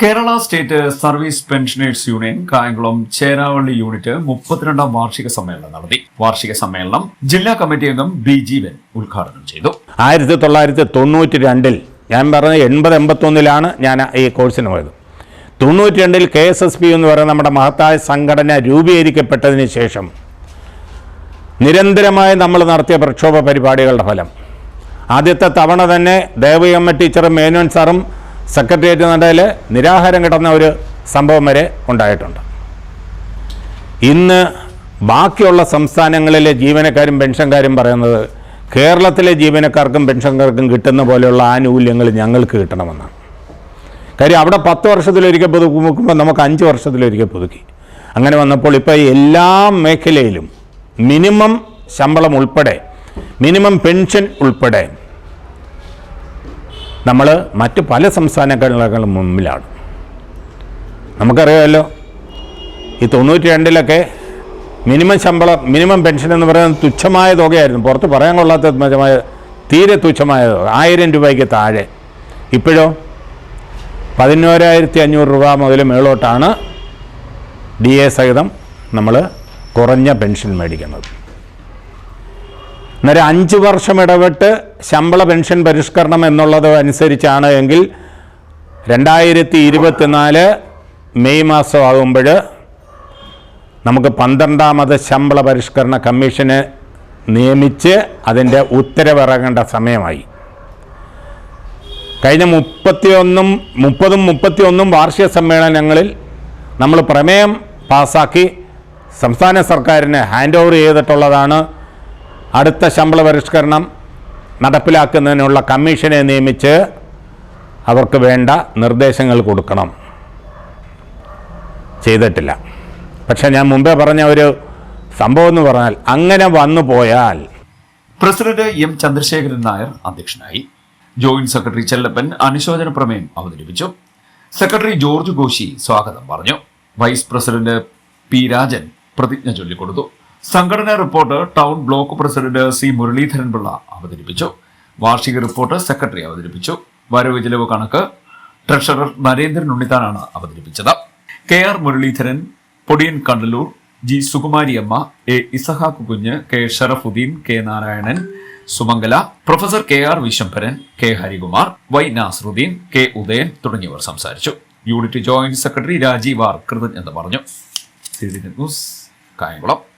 Kerala state service pensioners union Kayamkulam Cheravally unit മുപ്പത്തിരണ്ടാം വാർഷിക സമ്മേളനം നടത്തി. വാർഷിക സമ്മേളനം ജില്ലാ കമ്മിറ്റി അംഗം ബി ജീവൻ ഉദ്ഘാടനം ചെയ്തു. ആയിരത്തി തൊള്ളായിരത്തി തൊണ്ണൂറ്റി രണ്ടിൽ ഞാൻ പറഞ്ഞ എൺപത് എൺപത്തൊന്നിലാണ് ഞാൻ ഈ കോഴ്സിന് പോയത്. തൊണ്ണൂറ്റി രണ്ടിൽ കെ എസ് എസ് പി എന്ന് പറയുന്ന നമ്മുടെ മഹത്തായ സംഘടന രൂപീകരിക്കപ്പെട്ടതിന് ശേഷം നിരന്തരമായി നമ്മൾ നടത്തിയ പ്രക്ഷോഭ പരിപാടികളുടെ ഫലം. ആദ്യത്തെ തവണ തന്നെ ദേവയമ്മ ടീച്ചറും മേനോൻ സാറും സെക്രട്ടേറിയറ്റ് നടയിൽ നിരാഹാരം കിടന്ന ഒരു സംഭവം വരെ ഉണ്ടായിട്ടുണ്ട്. ഇന്ന് ബാക്കിയുള്ള സംസ്ഥാനങ്ങളിലെ ജീവനക്കാരും പെൻഷൻകാരും പറയുന്നത് കേരളത്തിലെ ജീവനക്കാർക്കും പെൻഷൻകാർക്കും കിട്ടുന്ന പോലെയുള്ള ആനുകൂല്യങ്ങൾ ഞങ്ങൾക്ക് കിട്ടണമെന്നാണ്. കാര്യം അവിടെ പത്ത് വർഷത്തിലൊരിക്കൽ പുതുക്കുമ്പോൾ നമുക്ക് അഞ്ച് വർഷത്തിലൊരിക്കൽ പുതുക്കി. അങ്ങനെ വന്നപ്പോൾ ഇപ്പോൾ എല്ലാ മേഖലയിലും മിനിമം ശമ്പളം ഉൾപ്പെടെ മിനിമം പെൻഷൻ ഉൾപ്പെടെ നമ്മൾ മറ്റ് പല സംസ്ഥാനങ്ങളിലും മുമ്പിലാണ്. നമുക്കറിയാമല്ലോ ഈ തൊണ്ണൂറ്റി രണ്ടിലൊക്കെ മിനിമം ശമ്പളം മിനിമം പെൻഷൻ എന്ന് പറയുന്നത് തുച്ഛമായ തുകയായിരുന്നു. പുറത്ത് പറയാൻ കൊള്ളാത്ത തുച്ഛമായ തീരെ തുച്ഛമായ തുക. ആയിരം രൂപയ്ക്ക് താഴെ. ഇപ്പോഴോ പതിനോരായിരത്തി അഞ്ഞൂറ് രൂപ മുതൽ മേളോട്ടാണ് ഡി എ സഹിതം നമ്മൾ കുറഞ്ഞ പെൻഷൻ മേടിക്കുന്നത്. അന്നേരം അഞ്ച് വർഷം ഇടപെട്ട് ശമ്പള പെൻഷൻ പരിഷ്കരണം എന്നുള്ളത് അനുസരിച്ചാണ് എങ്കിൽ രണ്ടായിരത്തി ഇരുപത്തിനാല് മെയ് മാസം ആകുമ്പോൾ നമുക്ക് പന്ത്രണ്ടാമത് ശമ്പള പരിഷ്കരണ കമ്മീഷനെ നിയമിച്ച് അതിന്റെ ഉത്തരവിറങ്ങേണ്ട സമയമായി. കഴിഞ്ഞ മുപ്പത്തിയൊന്നും മുപ്പതും മുപ്പത്തിയൊന്നും വാർഷിക സമ്മേളനങ്ങളിൽ നമ്മൾ പ്രമേയം പാസാക്കി സംസ്ഥാന സർക്കാരിനെ ഹാൻഡ് ഓവർ ചെയ്തിട്ടുള്ളതാണ് അടുത്ത ശമ്പള പരിഷ്കരണം നടപ്പിലാക്കുന്നതിനുള്ള കമ്മീഷനെ നിയമിച്ച് അവർക്ക് വേണ്ട നിർദ്ദേശങ്ങൾ കൊടുക്കണം. ചെയ്തിട്ടില്ല. പക്ഷേ ഞാൻ മുമ്പേ പറഞ്ഞ ഒരു സംഭവം എന്ന് പറഞ്ഞാൽ അങ്ങനെ വന്നു പോയാൽ പ്രസിഡന്റ് എം ചന്ദ്രശേഖരൻ നായർ അധ്യക്ഷനായി. ജോയിന്റ് സെക്രട്ടറി ചെല്ലപ്പൻ അനുശോചന പ്രമേയം അവതരിപ്പിച്ചു. സെക്രട്ടറി ജോർജ് കോശി സ്വാഗതം പറഞ്ഞു. വൈസ് പ്രസിഡന്റ് പി രാജൻ പ്രതിജ്ഞ ചൊല്ലിക്കൊടുത്തു. സംഘടനാ report town block president C Muraleedharan Pillai അവതരിപ്പിച്ചു. വാർഷിക റിപ്പോർട്ട് സെക്രട്ടറി അവതരിപ്പിച്ചു. വരവ് ചെലവ് കണക്ക് ട്രഷറർ നരേന്ദ്രൻ ഉണ്ണിത്താനാണ് അവതരിപ്പിച്ചത്. K R Muraleedharan Podiyan Kandalloor G Sukumariamma A Isahak Kunju K Sharafudheen K Narayanan Sumangala professor K R Vishambharan K Harikumar Y Nasarudheen K Udayan തുടങ്ങിയവർ സംസാരിച്ചു. Unit joint secretary Rajeev R കൃതജ്ഞത പറഞ്ഞു. News Kayamkulam.